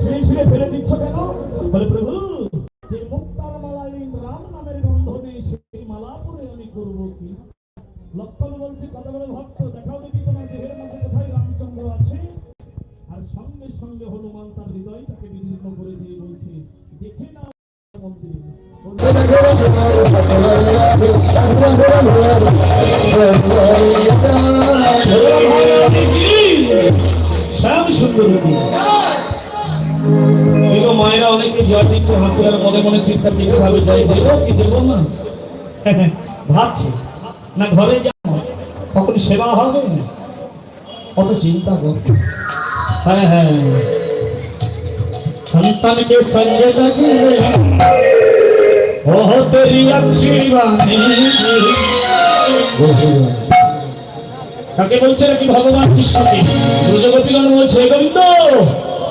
ছিঁড়ে ছিঁড়ে ফেলে দিচ্ছ কেন? বলে প্রভু, যে মুক্তার মালায় রাম নামের গন্ধ নেই সেই মালা পরে আমি করব কি? লক্ষণ বলছে, কত বড় ভক্ত, দেখাও দেখি তোমার দেহের মধ্যে কোথায় রামচন্দ্র আছে? আর সঙ্গে সঙ্গে হনুমান তার হৃদয়টাকে বিদীর্ণ করে দিয়ে বলছে, দেখে না শ্যাম সুন্দর জয় দিচ্ছে, হাত তোলার মনে মনে চিন্তা চিন্তা ভাবে জয় কি দেব না? ভাবছি, না, ঘরে যাব কখন সেবা হবে কত চিন্তা কর হ্যাঁ হ্যাঁ। সন্তানকে সঙ্গে লাগিয়ে কাকে বলছে নাকি? ভগবান কৃষ্ণকে। রোজগোপীগণ বলছে, গোবিন্দ